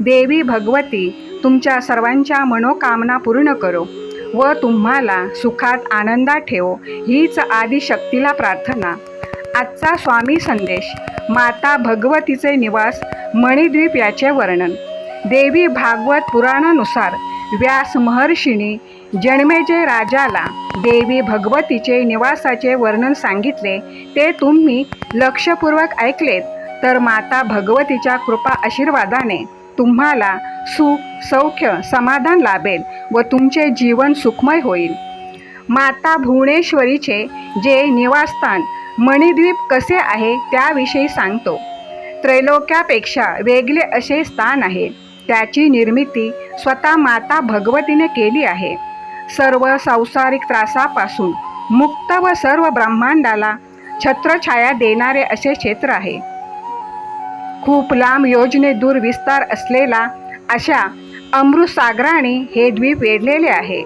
देवी भगवती तुमच्या सर्वांच्या मनोकामना पूर्ण करो व तुम्हाला सुखात आनंदात ठेवो हीच आदिशक्तीला प्रार्थना. आजचा स्वामी संदेश माता भगवतीचे निवास मणिद्वीप याचे वर्णन. देवी भागवत पुराणानुसार व्यास महर्षीने जन्मेजय राजाला देवी भगवतीचे निवासाचे वर्णन सांगितले ते तुम्ही लक्षपूर्वक ऐकलेत तर माता भगवतीच्या कृपा आशीर्वादाने. तुम्हाला सुख सौख्य समाधान लाभेल व तुमचे जीवन सुखमय होईल. माता भुवनेश्वरीचे जे निवासस्थान मणिद्वीप कसे आहे त्याविषयी सांगतो. त्रैलोक्यापेक्षा वेगळे असे स्थान आहे. त्याची निर्मिती स्वतः माता भगवतीने केली आहे. सर्व सांसारिक त्रासापासून मुक्त व सर्व ब्रह्मांडाला छत्रछाया देणारे असे क्षेत्र आहे. खूप लांब योजने दूर विस्तार असलेला अशा अमृतसागराने हे द्वीप वेढलेले आहे.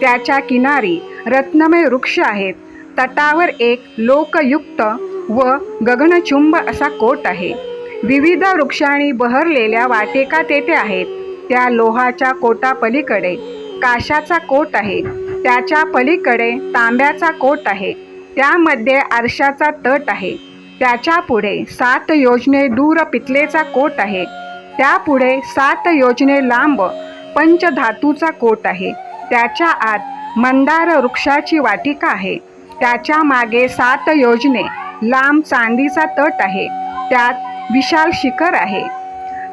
त्याच्या किनारी रत्नमय वृक्ष आहेत. तटावर एक लोकयुक्त व गगनचुंब असा कोट आहे. विविध वृक्षांनी बहरलेल्या वाटेका तेथे आहेत. त्या लोहाच्या कोटापलीकडे काशाचा कोट आहे. त्याच्या पलीकडे तांब्याचा कोट आहे. त्यामध्ये आरशाचा तट आहे. त्याच्या पुढे सात योजने दूर पितलेचा कोट आहे. त्यापुढे सात योजने लांब पंचधातूचा कोट आहे. त्याच्या आत मंदार वृक्षाची वाटिका आहे. त्याच्यामागे सात योजने लांब चांदीचा तट आहे. त्यात विशाल शिखर आहे.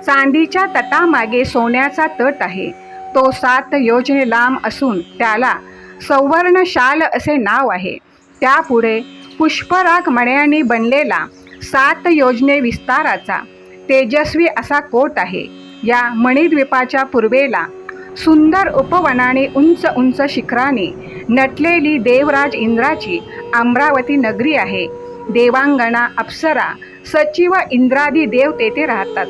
चांदीच्या तटामागे सोन्याचा तट आहे. तो सात योजने लांब असून त्याला सौवर्णशाल असे नाव आहे. त्यापुढे पुष्पराग मण्यांनी बनलेला सात योजने विस्ताराचा तेजस्वी असा कोट आहे. या मणिद्वीपाच्या पूर्वेला सुंदर उपवनाने उंच उंच शिखराने नटलेली देवराज इंद्राची अमरावती नगरी आहे. देवांगणा अप्सरा सचिव इंद्रादी देव तेथे राहतात.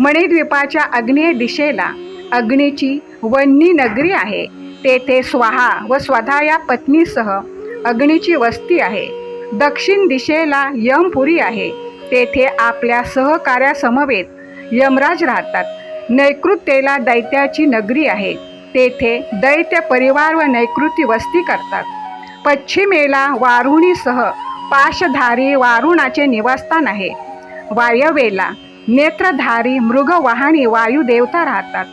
मणिद्वीपाच्या अग्नेय दिशेला अग्नीची वन्नी नगरी आहे. तेथे स्वाहा व स्वधा या पत्नीसह अग्नीची वस्ती आहे. दक्षिण दिशेला यमपुरी आहे. तेथे आपल्या सहकार्यासमवेत यमराज राहतात. नैकृत्येला दैत्याची नगरी आहे. तेथे दैत्य परिवार व नैकृती वस्ती करतात. पश्चिमेला वारुणीसह पाशधारी वारुणाचे निवासस्थान आहे. वायवेला नेत्रधारी मृगवाहणी वायुदेवता राहतात.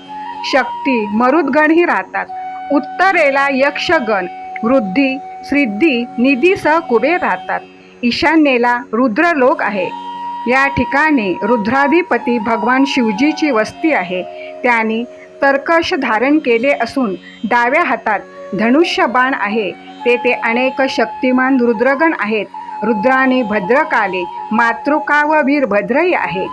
शक्ती मरुदगणही राहतात. उत्तरेला यक्षगण वृद्धी सिद्धी निधीसह कुबेर राहतात. ईशान्येला रुद्रलोक आहे. या ठिकाणी रुद्राधिपती भगवान शिवजीची वस्ती आहे. त्यांनी तर्कश धारण केले असून डाव्या हातात धनुष्य बाण आहे. तेथे अनेक शक्तिमान रुद्रगण आहेत. रुद्राने भद्रकाली मातृका व वीरभद्रही आहे.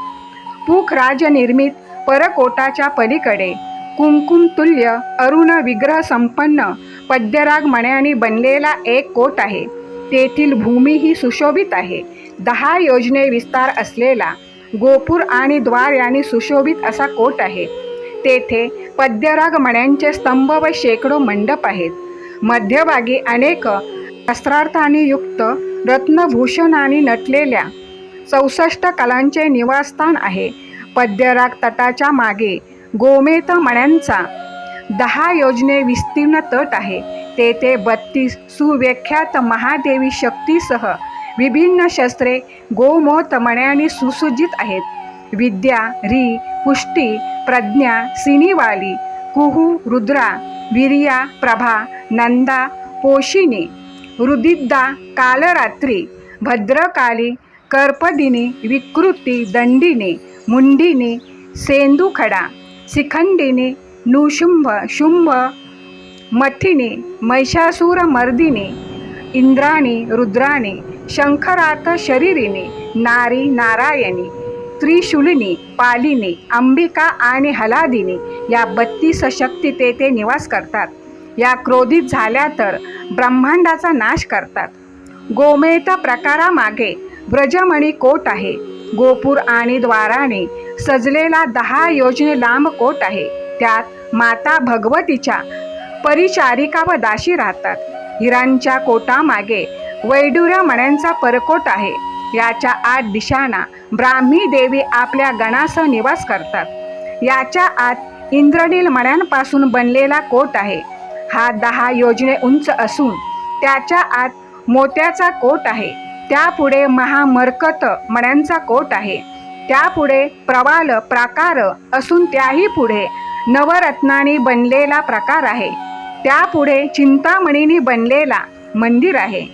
पूख राजनिर्मित परकोटाच्या पलीकडे कुंकुमतुल्य अरुण विग्रह संपन्न पद्यराग मण्याने बनलेला एक कोट आहे. तेथील भूमी ही सुशोभित आहे. दहा योजने विस्तार असलेला गोपूर आणि द्वार यांनी सुशोभित असा कोट आहे. तेथे पद्यराग मण्यांचे स्तंभ व शेकडो मंडप आहेत. मध्यभागी अनेक शस्त्रार्थांनी युक्त रत्नभूषणाने नटलेल्या चौसष्ट कलांचे निवासस्थान आहे. पद्यराग तटाच्या मागे गोमेत मण्यांचा दहा योजने विस्तीर्ण तट आहे. तेथे बत्तीस सुव्याख्यात महादेवी शक्तीसह विभिन्न शस्त्रे गोमोत तमण्याने सुसज्जित आहेत. विद्या री पुष्टी प्रज्ञा सिनीवाली कुहू रुद्रा वीर्या प्रभा नंदा पोशिनी रुदिद्दा कालरात्री भद्रकाली कर्पदिनी विकृती दंडिनी मुंडिनी सेंदुखडा शिखंडिनी नुशुंभ शुंभ मथिनी महिषासूर मर्दिनी इंद्राणी रुद्राणी शंखरात शरीरिणी नारी नारायणी त्रिशूलिनी पालिनी अंबिका आणि हलादिनी या बत्तीस शक्ती तेथे निवास करतात. या क्रोधित झाल्या तर ब्रह्मांडाचा नाश करतात. गोमेत प्रकारामागे व्रजमणी कोट आहे. गोपूर आणि द्वाराने सजलेला दहा योजने लांब कोट आहे. त्यात माता भगवतीच्या परिचारिका व दाशी राहतात. हिरांच्या कोटामागे वैडुर्य मण्यांचा परकोट आहे. याच्या आत दिशांना ब्राह्मी देवी आपल्या गणासह निवास करतात. याच्या आत इंद्रनील मण्यांपासून बनलेला कोट आहे. हा दहा योजने उंच असून त्याच्या आत मोत्याचा कोट आहे. त्यापुढे महामरकत मण्यांचा कोट आहे. त्यापुढे प्रवाल प्राकार असून त्याही पुढे नवरत्नांनी बनलेला प्रकार आहे. त्यापुढे चिंतामणीनी बनलेला मंदिर आहे.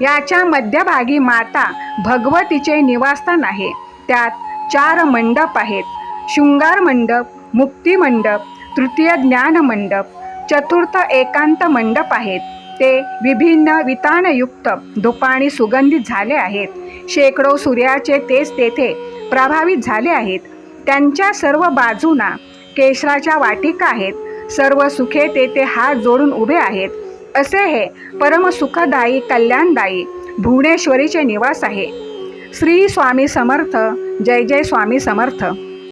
याच्या मध्यभागी माता भगवतीचे निवासस्थान आहे. त्यात चार मंडप आहेत. शृंगार मंडप मुक्ती मंडप तृतीय ज्ञान मंडप चतुर्थ एकांत मंडप आहेत. ते विभिन्न वितानयुक्त धुपाणी सुगंधित झाले आहेत. शेकडो सूर्याचे तेज तेथे प्रभावित झाले आहेत. त्यांच्या सर्व बाजूना केशराच्या वाटिका आहेत. सर्व सुखे तेथे हात जोडून उभे आहेत. असे हे परमसुखदायी कल्याणदायी भुवनेश्वरीचे निवास आहे. श्री स्वामी समर्थ जय जय स्वामी समर्थ.